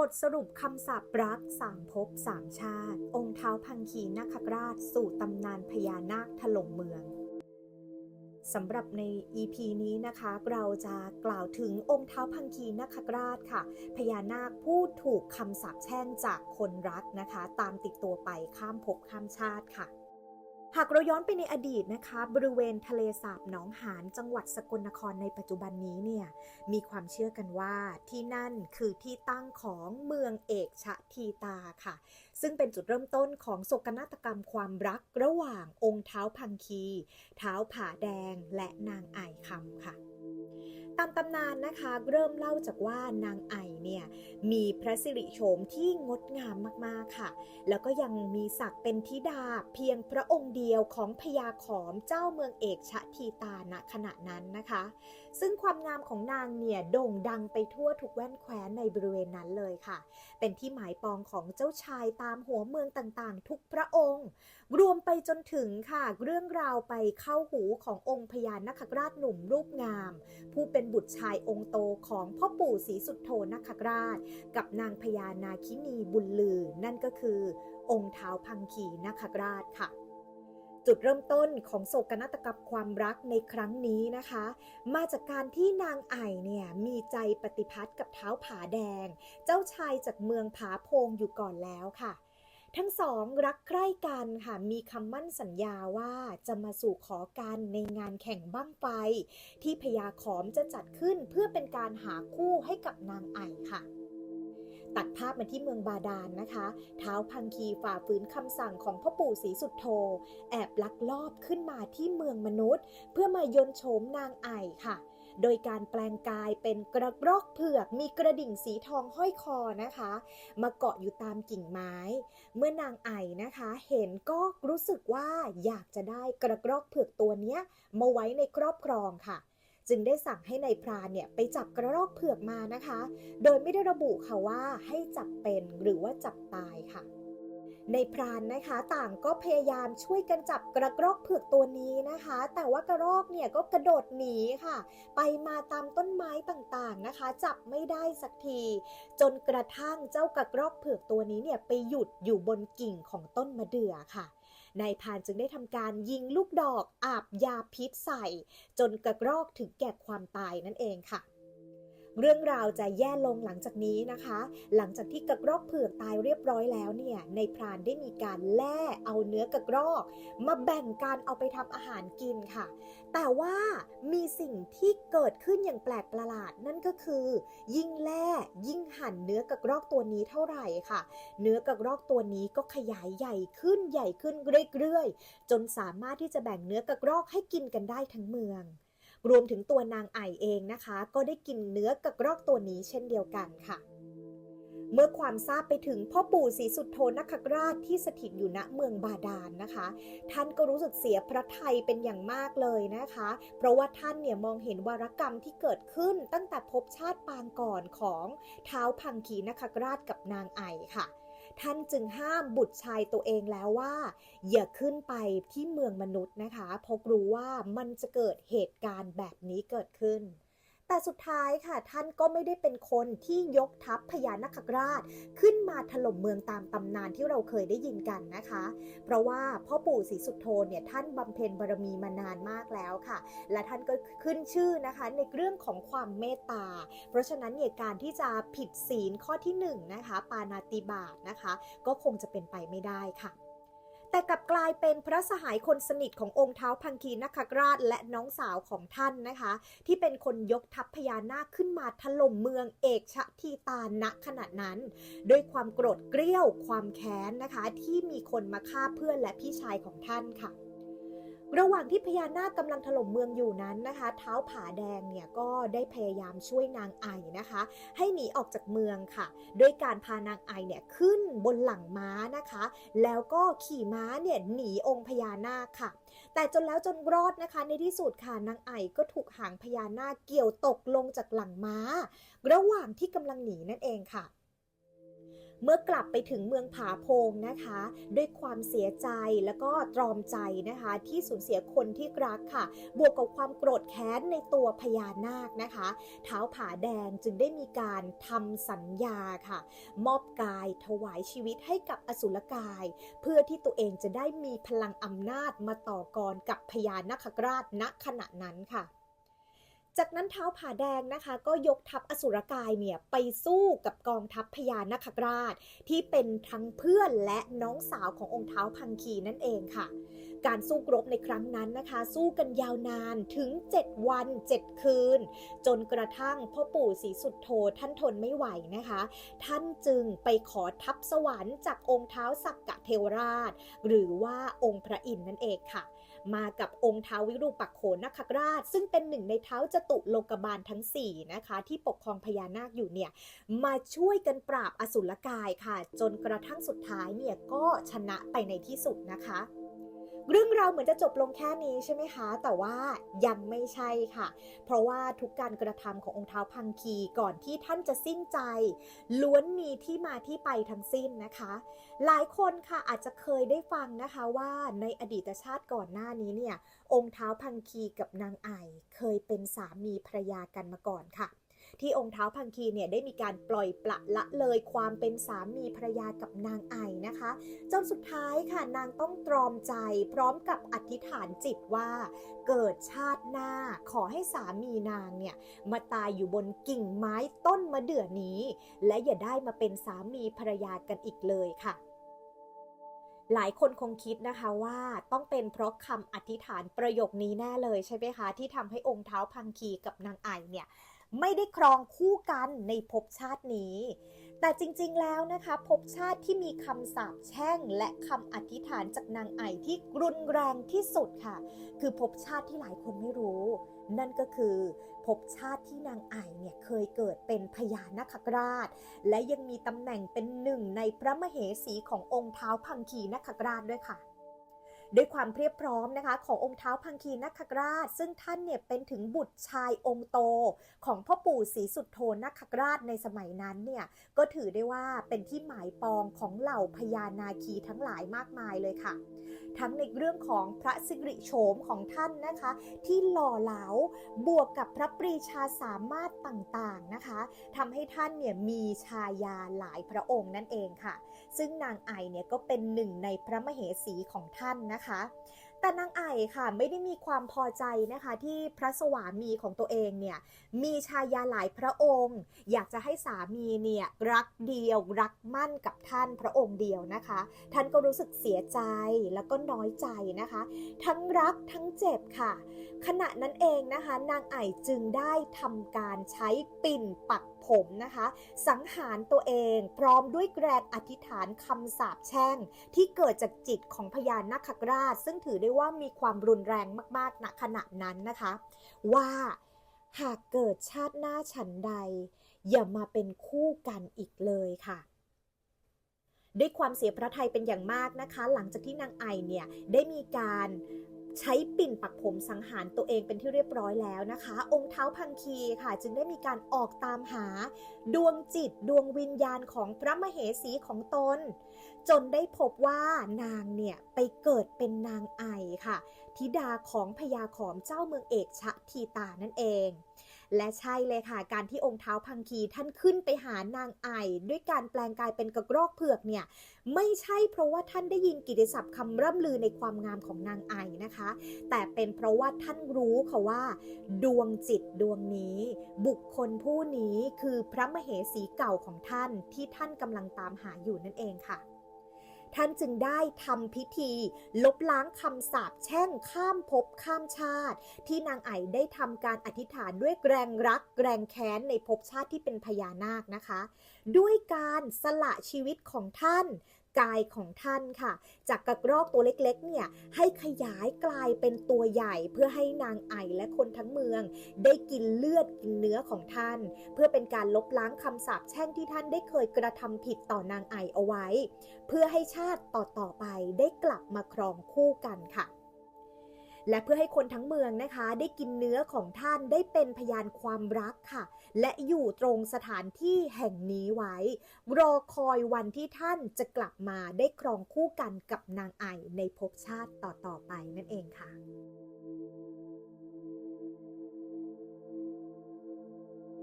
บทสรุปคำสาปรักสามภพสามชาติ องค์เท้าพังคีนาคราชสู่ตำนานพญานาคถล่มเมืองสำหรับใน EP นี้นะคะ เราจะกล่าวถึงองค์เท้าพังคีนาคราชค่ะ พญานาคผู้ถูกคำสาปแช่งจากคนรักนะคะ ตามติดตัวไปข้ามภพข้ามชาติค่ะ หากเราย้อนไปในอดีตนะคะ บริเวณทะเลสาบหนองหานจังหวัดสกลนครในปัจจุบันนี้เนี่ยมีความเชื่อกันว่าที่นั่นคือที่ตั้งของเมืองเอกชะทีตาค่ะ ซึ่งเป็นจุดเริ่มต้นของโศกนาฏกรรมความรักระหว่างองค์เท้าพังคี เท้าผาแดงและนางไอคำค่ะตามตำนานนะคะเริ่มเล่าจากว่านางไอ เนี่ยมีพระสิริโฉมที่งดงามมากๆค่ะ แล้วก็ยังมีศักดิ์เป็นธิดาเพียงพระองค์เดียวของพญาขอมเจ้าเมืองเอกชะทีตาณขณะนั้นนะคะ ซึ่งความงามของนางเนี่ยโด่งดังไปทั่วทุกแว่นแคว้นในบริเวณนั้นเลยค่ะ เป็นที่หมายปองของเจ้าชายตามหัวเมืองต่างๆ ทุกพระองค์ รวมไปจนถึงค่ะ เรื่องราวไปเข้าหูขององค์พญานคราชหนุ่มรูปงาม ผู้เป็นบุตรชายองค์โตของพ่อปู่ศรีสุดโทนคราช กับนางพญานาคินีบุญลือ นั่นก็คือ องค์เท้าพังคีนคราชค่ะ จุดเริ่มต้นของโศกนาฏกรรมความรักในครั้งนี้นะคะ มาจากการที่นางไอเนี่ยมีใจปฏิพัทธ์กับเท้าผาแดง เจ้าชายจากเมืองผาโพงอยู่ก่อนแล้วค่ะ ทั้งสองรักใคร่กันค่ะมีคำมั่นสัญญาว่าจะมาสู่ขอกันในงานแข่งบั้งไฟ ที่พญาขอมจะจัดขึ้นเพื่อเป็นการหาคู่ให้กับนางไอค่ะตัดภาพมาที่เมืองบาดาลนนะคะเท้าพังคีฝ่าฝืนคำสั่งของพ่อปู่ศรีสุดโท แอบลักลอบขึ้นมาที่เมืองมนุษย์ เพื่อมายนโฉมนางไอค่ะ โดยการแปลงกายเป็นกระรอกเผือกมีกระดิ่งสีทองห้อยคอนะคะ มาเกาะอยู่ตามกิ่งไม้ เมื่อนางไอนะคะ เห็นก็รู้สึกว่าอยากจะได้กระรอกเผือกตัวเนี้ยมาไว้ในครอบครองค่ะจึงได้สั่งให้ในายพรานเนี่ยไปจับกระรอกเผือกมานะคะ โดยไม่ได้ระบุค่ะว่าให้จับเป็นหรือว่าจับตายค่ะ ในพรานนะคะ ต่างก็พยายามช่วยกันจับกระรอกเผือกตัวนี้นะคะ แต่ว่ากระรอกเนี่ยก็กระโดดหนีค่ะ ไปมาตามต้นไม้ต่างๆนะคะ จับไม่ได้สักที จนกระทั่งเจ้ากระรอกเผือกตัวนี้เนี่ยไปหยุดอยู่บนกิ่งของต้นมะเดื่อค่ะนายพรานจึงได้ทำการยิงลูกดอกอาบยาพิษใส่ จนกระรอกถึงแก่ความตายนั่นเองค่ะ เรื่องราวจะแย่ลงหลังจากนี้นะคะ หลังจากที่กระรอกเผือกตายเรียบร้อยแล้วเนี่ยในพรานได้มีการแล่เอาเนื้อกระรอก มาแบ่งการเอาไปทำอาหารกินค่ะ แต่ว่ามีสิ่งที่เกิดขึ้นอย่างแปลกประหลาดนั่นก็คือ ยิ่งแล่ยิ่งหั่นเนื้อกระรอกตัวนี้เท่าไหร่ค่ะ เนื้อกระรอกตัวนี้ก็ขยายใหญ่ขึ้นใหญ่ขึ้นเรื่อยๆจนสามารถที่จะแบ่งเนื้อกระรอกให้กินกันได้ทั้งเมือง รวมถึงตัวนางไอเองนะคะ ก็ได้กินเนื้อกระรอกตัวนี้เช่นเดียวกันค่ะ เมื่อความทราบไปถึงพ่อปู่ศรีสุดโทนคราชที่สถิตอยู่ณเมืองบาดาลนนะคะ ท่านก็รู้สึกเสียพระทัยเป็นอย่างมากเลยนะคะ เพราะว่าท่านเนี่ยมองเห็นวารกรรมที่เกิดขึ้นตั้งแต่ภพชาติปางก่อนของเท้าพังคีนคราชกับนางไอค่ะ ท่านจึงห้ามบุตรชายตัวเองแล้วว่า อย่าขึ้นไปที่เมืองมนุษย์นะคะเพราะรู้ว่ามันจะเกิดเหตุการณ์แบบนี้เกิดขึ้น แต่สุดท้ายค่ะท่านก็ไม่ได้เป็นคนที่ยกทัพพญานาคราช ขึ้นมาถล่มเมืองตามตำนานที่เราเคยได้ยินกันนะคะ เพราะว่าพ่อปู่ศรีสุโธเนี่ยท่านบำเพ็ญบารมีมานานมากแล้วค่ะ และท่านก็ขึ้นชื่อนะคะในเรื่องของความเมตตา เพราะฉะนั้นเนี่ยการที่จะผิดศีลข้อที่หนึ่งนะคะปานาติบาตนะคะ ก็คงจะเป็นไปไม่ได้ค่ะ แต่กลับกลายเป็นพระสหายคนสนิทขององค์เท้าพังคีนคราชและน้องสาวของท่านนะคะ ที่เป็นคนยกทัพพญานาคขึ้นมาถล่มเมืองเอกชะทีตาณขณะนั้น ด้วยความโกรธเกรี้ยวความแค้นนะคะ ที่มีคนมาฆ่าเพื่อนและพี่ชายของท่านค่ะ ระหว่างที่พญานาคกำลังถล่มเมืองอยู่นั้นนะคะ เท้าผาแดงเนี่ยก็ได้พยายามช่วยนางไอนะคะ ให้หนีออกจากเมืองค่ะด้วยการพานางไอเนี่ยขึ้นบนหลังม้านะคะ แล้วก็ขี่ม้าเนี่ยหนีองค์พญานาคค่ะ แต่จนแล้วจนรอดนะคะในที่สุดค่ะนางไอก็ถูกหางพญานาคเกี่ยวตกลงจากหลังม้า ระหว่างที่กำลังหนีนั่นเองค่ะ เมื่อกลับไปถึงเมืองผาโพงนะคะ ด้วยความเสียใจแล้วก็ตรอมใจนะคะ ที่สูญเสียคนที่รักค่ะ บวกกับความโกรธแค้นในตัวพญานาคนะคะเท้าผาแดงจึงได้มีการทำสัญญาค่ะ มอบกายถวายชีวิตให้กับอสุรกาย เพื่อที่ตัวเองจะได้มีพลังอำนาจมาต่อกรกับพญานาคราชณขณะนั้นค่ะ จากนั้นเท้าผาแดงนะคะ ก็ยกทัพอสุรกายเนี่ยไปสู้กับกองทัพพญานาคราช ที่เป็นทั้งเพื่อนและน้องสาวขององค์เท้าพังคีนั่นเองค่ะ การสู้รบในครั้งนั้นนะคะ สู้กันยาวนานถึง 7 วัน 7 คืน จนกระทั่งพ่อปู่ศรีสุดโธท่านทนไม่ไหวนะคะ ท่านจึงไปขอทัพสวรรค์จากองค์เท้าสักกะเทวราช หรือว่าองค์พระอินทร์นั่นเองค่ะ มากับองค์เท้าวิรูปักโขนคราช ซึ่งเป็นหนึ่งในเท้าจตุโลกบาลทั้ง 4 นะคะ ที่ปกครองพญานาคอยู่เนี่ยมาช่วยกันปราบอสุรกายค่ะ จนกระทั่งสุดท้ายเนี่ยก็ชนะไปในที่สุดนะคะ เรื่องราวเหมือนจะจบลงแค่นี้ใช่ไหมคะ แต่ว่ายังไม่ใช่ค่ะ เพราะว่าทุกการกระทำขององค์เท้าพังคีก่อนที่ท่านจะสิ้นใจ ล้วนมีที่มาที่ไปทั้งสิ้นนะคะ หลายคนค่ะอาจจะเคยได้ฟังนะคะว่าในอดีตชาติก่อนหน้านี้เนี่ยองค์เท้าพังคีกับนางไอเคยเป็นสามีภรรยากันมาก่อนค่ะ ที่องค์เท้าพังคีเนี่ยได้มีการปล่อยปละละเลยความเป็นสามีภรรยากับนางไอนะคะ จนสุดท้ายค่ะนางต้องตรอมใจ พร้อมกับอธิษฐานจิตว่า เกิดชาติหน้าขอให้สามีนางเนี่ยมาตายอยู่บนกิ่งไม้ต้นมะเดื่อนี้ และอย่าได้มาเป็นสามีภรรยากันอีกเลยค่ะหลายคนคงคิดนะคะว่าต้องเป็นเพราะคำอธิษฐานประโยคนี้แน่เลยใช่ไหมคะ ที่ทำให้องค์เท้าพังคีกับนางไอเนี่ย ไม่ได้ครองคู่กันในภพชาตินี้ แต่จริงๆแล้วนะคะภพชาติที่มีคำสาปแช่ง และคำอธิษฐานจากนางไอที่รุนแรงที่สุดค่ะ คือภพชาติที่หลายคนไม่รู้ นั่นก็คือภพชาติที่นางไอเนี่ยเคยเกิดเป็นพญานาคราช และยังมีตำแหน่งเป็นหนึ่งในพระมเหสีขององค์เท้าพังคีนาคราชด้วยค่ะ ด้วยความเพียบพร้อมนะคะขององค์เท้าพังคีนักคราช ซึ่งท่านเนี่ยเป็นถึงบุตรชายองค์โต ของพ่อปู่ศรีสุดโทนักคราชในสมัยนั้นเนี่ยก็ถือได้ว่าเป็นที่หมายปองของเหล่าพญานาคีทั้งหลายมากมายเลยค่ะ ทั้งในเรื่องของพระสิริโฉมของท่านนะคะ ที่หล่อเหลาบวกกับพระปรีชาสามารถต่างๆนะคะทำให้ท่านเนี่ยมีชายาหลายพระองค์นั่นเองค่ะ ซึ่งนางไอเนี่ยก็เป็นหนึ่งในพระมเหสีของท่านนะคะ แต่นางไอค่ะไม่ได้มีความพอใจนะคะ ที่พระสวามีของตัวเองเนี่ยมีชายาหลายพระองค์ อยากจะให้สามีเนี่ยรักเดียวรักมั่นกับท่านพระองค์เดียวนะคะ ท่านก็รู้สึกเสียใจแล้วก็น้อยใจนะคะ ทั้งรักทั้งเจ็บค่ะ ขณะนั้นเองนะคะ นางไอจึงได้ทำการใช้ปิ่นปัก ผมนะคะ สังหารตัวเองพร้อมด้วยแกรนอธิษฐานคำสาปแช่ง ที่เกิดจากจิตของพญานาคราช ซึ่งถือได้ว่ามีความรุนแรงมากๆณขณะนั้นนะคะ ว่าหากเกิดชาติหน้าฉันใด อย่ามาเป็นคู่กันอีกเลยค่ะด้วยความเสียพระทัยเป็นอย่างมากนะคะ หลังจากที่นางไอเนี่ยได้มีการ ใช้ปิ่นปักผมสังหารตัวเองเป็นที่เรียบร้อยแล้วนะคะ องค์เท้าพังคีค่ะ จึงได้มีการออกตามหา ดวงจิตดวงวิญญาณของพระมเหสีของตน จนได้พบว่านางเนี่ยไปเกิดเป็นนางไอค่ะ ธิดาของพญาขอมเจ้าเมืองเอกชะทีตานั่นเอง และใช่เลยค่ะ การที่องค์เท้าพังคีท่านขึ้นไปหานางไอด้วยการแปลงกายเป็นกระรอกเผือกเนี่ยไม่ใช่เพราะว่าท่านได้ยินกิติศัพท์คำร่ำลือในความงามของนางไอนะคะ แต่เป็นเพราะว่าท่านรู้ค่ะว่า ดวงจิตดวงนี้ บุคคลผู้นี้คือพระมเหสีเก่าของท่านที่ท่านกำลังตามหาอยู่นั่นเองค่ะ ท่านจึงได้ทำพิธี ลบล้างคำสาปแช่งข้ามภพข้ามชาติ ที่นางไอได้ทำการอธิษฐานด้วยแรงรักแรงแค้นในภพชาติที่เป็นพญานาคนะคะ ด้วยการสละชีวิตของท่าน กายของท่านค่ะ จากกระรอกตัวเล็กๆเนี่ยให้ขยายกลายเป็นตัวใหญ่ เพื่อให้นางไอและคนทั้งเมือง ได้กินเลือดกินเนื้อของท่าน เพื่อเป็นการลบล้างคำสาปแช่งที่ท่านได้เคยกระทำผิดต่อนางไอเอาไว้ เพื่อให้ชาติต่อๆไปได้กลับมาครองคู่กันค่ะ และเพื่อให้คนทั้งเมืองนะคะ ได้กินเนื้อของท่านได้เป็นพยานความรักค่ะ และอยู่ตรงสถานที่แห่งนี้ไว้ รอคอยวันที่ท่านจะกลับมาได้ครองคู่กันกับนางไอในภพชาติต่อๆไปนั่นเองค่ะ